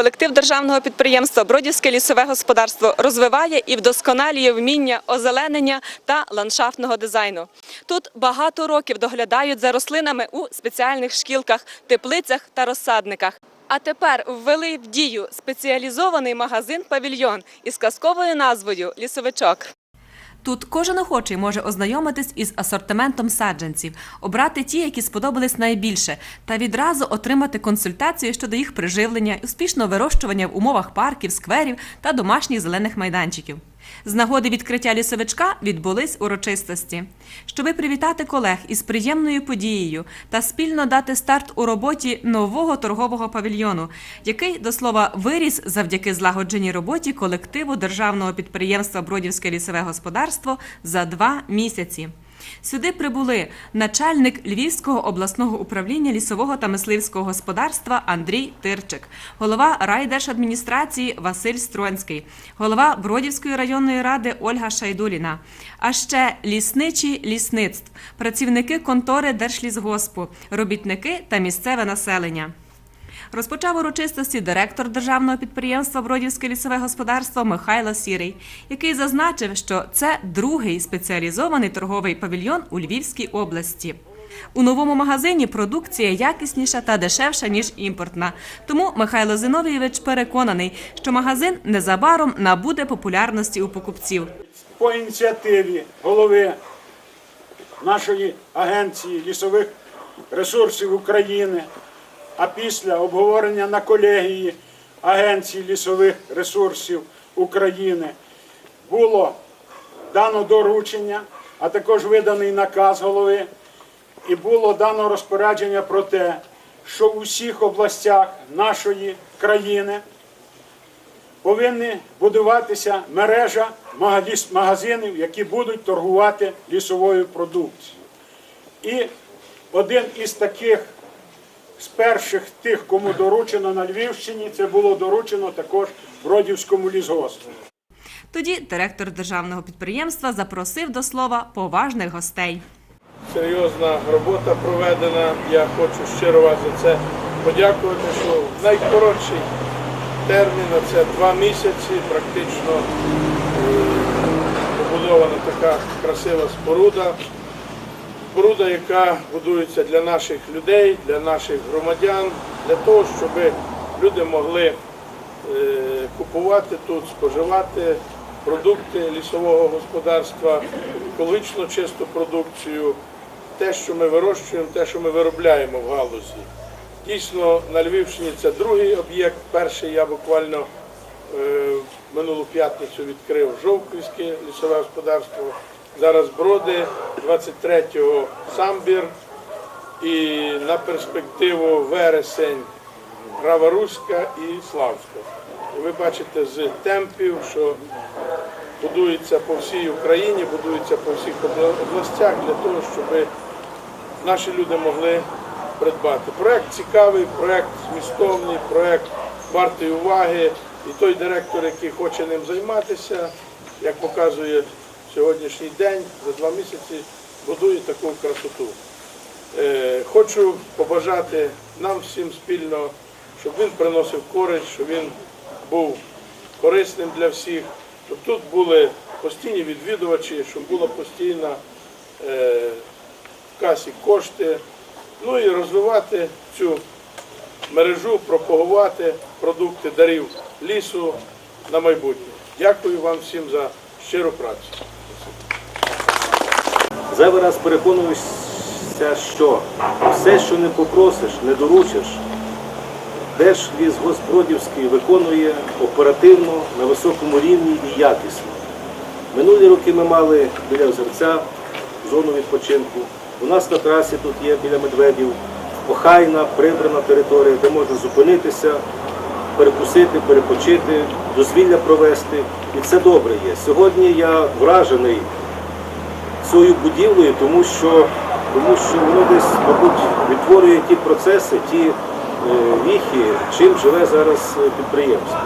колектив державного підприємства Бродівське лісове господарство розвиває і вдосконалює вміння озеленення та ландшафтного дизайну. Тут багато років доглядають за рослинами у спеціальних шкілках, теплицях та розсадниках. А тепер ввели в дію спеціалізований магазин-павільйон із казковою назвою Лісовичок. Тут кожен охочий може ознайомитись із асортиментом саджанців, обрати ті, які сподобались найбільше, та відразу отримати консультацію щодо їх приживлення, успішного вирощування в умовах парків, скверів та домашніх зелених майданчиків. З нагоди відкриття лісовичка відбулись урочистості. Щоби привітати колег із приємною подією та спільно дати старт у роботі нового торгового павільйону, який до слова виріс завдяки злагодженій роботі колективу державного підприємства Бродівське лісове господарство за два місяці. Сюди прибули начальник Львівського обласного управління лісового та мисливського господарства Андрій Тирчик, голова райдержадміністрації Василь Стронський, голова Бродівської районної ради Ольга Шайдуліна, а ще лісничі лісництв, працівники контори Держлісгоспу, робітники та місцеве населення. Розпочав урочистості директор державного підприємства Бродівське лісове господарство Михайло Сірий, який зазначив, що це другий спеціалізований торговий павільйон у Львівській області. У новому магазині продукція якісніша та дешевша ніж імпортна. Тому Михайло Зиновійович переконаний, що магазин незабаром набуде популярності у покупців. по ініціативі голови нашої агенції лісових ресурсів України, а після обговорення на колегії Агенції лісових ресурсів України було дано доручення, а також виданий наказ голови, і було дано розпорядження про те, що у всіх областях нашої країни повинні будуватися мережа магазинів, які будуть торгувати лісовою продукцією. І один із таких з перших тих, кому доручено на Львівщині, це було доручено також Бродівському лісгоспу. Тоді директор державного підприємства запросив до слова поважних гостей. серйозна робота проведена. Я хочу щиро вас за це подякувати, що в найкоротший термін, це два місяці, практично е, побудована така красива споруда. Споруда, яка будується для наших людей, для наших громадян, для того, щоб люди могли е, купувати тут, споживати продукти лісового господарства, екологічно чисту продукцію, те, що ми вирощуємо, те, що ми виробляємо в галузі. Дійсно, на Львівщині це другий об'єкт. Перший я буквально е, минулу п'ятницю відкрив Жовківське лісове господарство. Зараз броди, 23-го самбір і на перспективу вересень Грава Руська і Славська. Ви бачите з темпів, що будується по всій Україні, будується по всіх областях для того, щоб наші люди могли придбати. Проект цікавий, проект змістовний, проект вартий уваги. І той директор, який хоче ним займатися, як показує сьогоднішній день, за два місяці будує таку красоту. Е, Хочу побажати нам всім спільно, щоб він приносив користь, щоб він був корисним для всіх, щоб тут були постійні відвідувачі, щоб була постійна е, в касі кошти, ну і розвивати цю мережу, пропагувати продукти дарів лісу на майбутнє. Дякую вам всім за щиру працю. Зайвий раз переконуюся, що все, що не попросиш, не доручиш, Держлісгоспбродівський виконує оперативно, на високому рівні і якісно. Минулі роки ми мали біля озерця зону відпочинку. У нас на трасі тут є біля медведів охайна, прибрана територія, де можна зупинитися, перекусити, перепочити, дозвілля провести. І це добре є. Сьогодні я вражений цією будівлею, тому що, тому що воно десь, мабуть, відтворює ті процеси, ті е, віхи, чим живе зараз підприємство.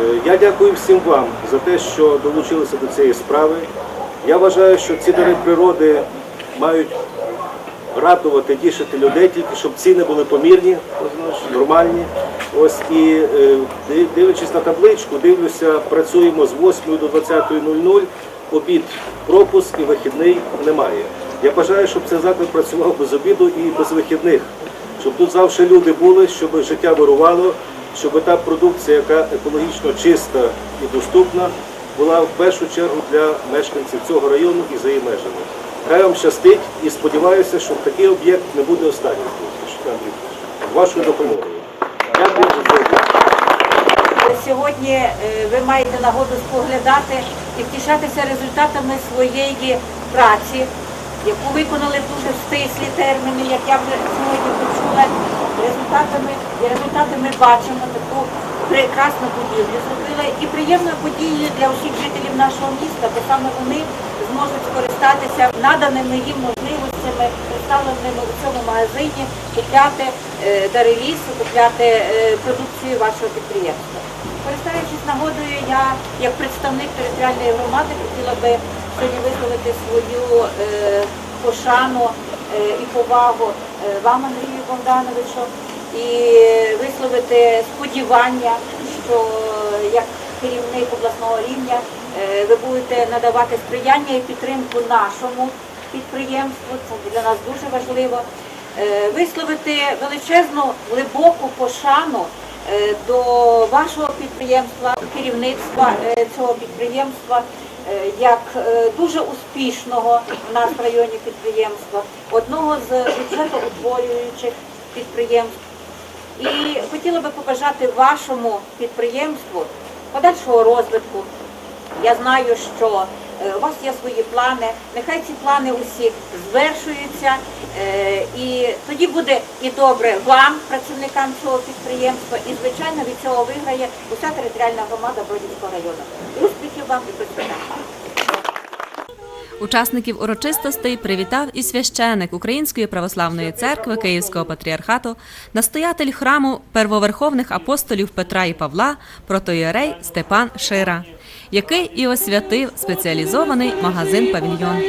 Е, Я дякую всім вам за те, що долучилися до цієї справи. Я вважаю, що ці дари природи мають радувати, тішити людей, тільки щоб ціни були помірні, нормальні. Ось і е, дивлячись на табличку, дивлюся, працюємо з 8 до 20.00, обід пропуск і вихідний немає. Я бажаю, щоб цей заклад працював без обіду і без вихідних, щоб тут завжди люди були, щоб життя вирувало, щоб та продукція, яка екологічно чиста і доступна, була в першу чергу для мешканців цього району і за її межами. Хай вам щастить і сподіваюся, що такий об'єкт не буде останнім. Вашою допомогою. Дякую за. Сьогодні е, ви маєте нагоду споглядати і втішатися результатами своєї праці, яку виконали в дуже стислі терміни, як я вже сьогодні почула. Результатами, і результати ми бачимо таку прекрасну будівлю зробили і приємною подією для всіх жителів нашого міста, бо саме вони зможуть скористатися наданими їм можливостями, представленими у цьому магазині, купляти е, дари лісу, купляти е, продукцію вашого підприємства. Користуючись нагодою, я як представник територіальної громади хотіла би сьогодні висловити свою е, пошану е, і повагу е, вам, Андрію Богдановичу, і висловити сподівання, що як керівник обласного рівня е, ви будете надавати сприяння і підтримку нашому підприємству. Це для нас дуже важливо. Е, Висловити величезну глибоку пошану до вашого підприємства, керівництва е, цього підприємства, е, як е, дуже успішного в нас в районі підприємства, одного з бюджетоутворюючих підприємств. І хотіла би побажати вашому підприємству подальшого розвитку. Я знаю, що е, у вас є свої плани. Нехай ці плани усі звершуються, е, і тоді буде і добре вам, працівникам цього підприємства, і звичайно від цього виграє уся територіальна громада Бродівського району. Успіхів вам і процвітання! Учасників урочистостей привітав і священик Української православної церкви Київського патріархату, настоятель храму первоверховних апостолів Петра і Павла, протоєрей Степан Шира, який і освятив спеціалізований магазин Павільйон.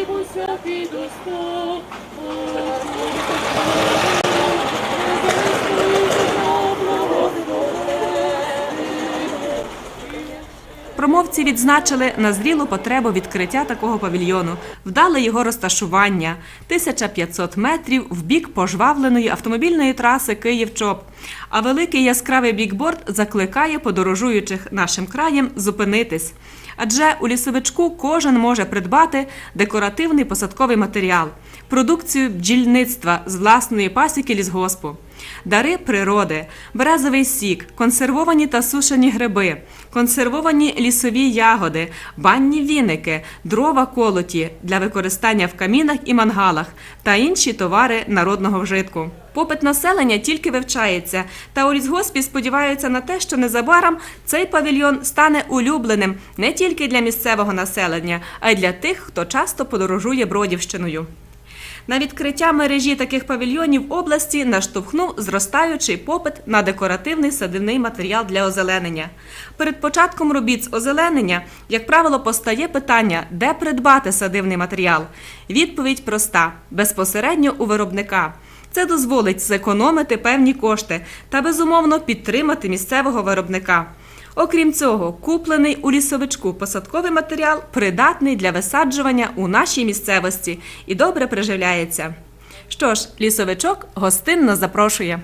Промовці відзначили назрілу потребу відкриття такого павільйону, вдале його розташування 1500 метрів в бік пожвавленої автомобільної траси Київ-Чоп. А великий яскравий бікборд закликає подорожуючих нашим краєм зупинитись. Адже у лісовичку кожен може придбати декоративний посадковий матеріал, продукцію бджільництва з власної пасіки лісгоспу, дари природи, березовий сік, консервовані та сушені гриби, консервовані лісові ягоди, банні віники, дрова колоті для використання в камінах і мангалах та інші товари народного вжитку. Попит населення тільки вивчається, та у лісгоспі сподіваються на те, що незабаром цей павільйон стане улюбленим не тільки для місцевого населення, а й для тих, хто часто подорожує Бродівщиною. На відкриття мережі таких павільйонів області наштовхнув зростаючий попит на декоративний садивний матеріал для озеленення. Перед початком робіт з озеленення, як правило, постає питання, де придбати садивний матеріал. Відповідь проста: безпосередньо у виробника. Це дозволить зекономити певні кошти та безумовно підтримати місцевого виробника. Окрім цього, куплений у лісовичку посадковий матеріал придатний для висаджування у нашій місцевості і добре приживляється. Що ж, лісовичок гостинно запрошує.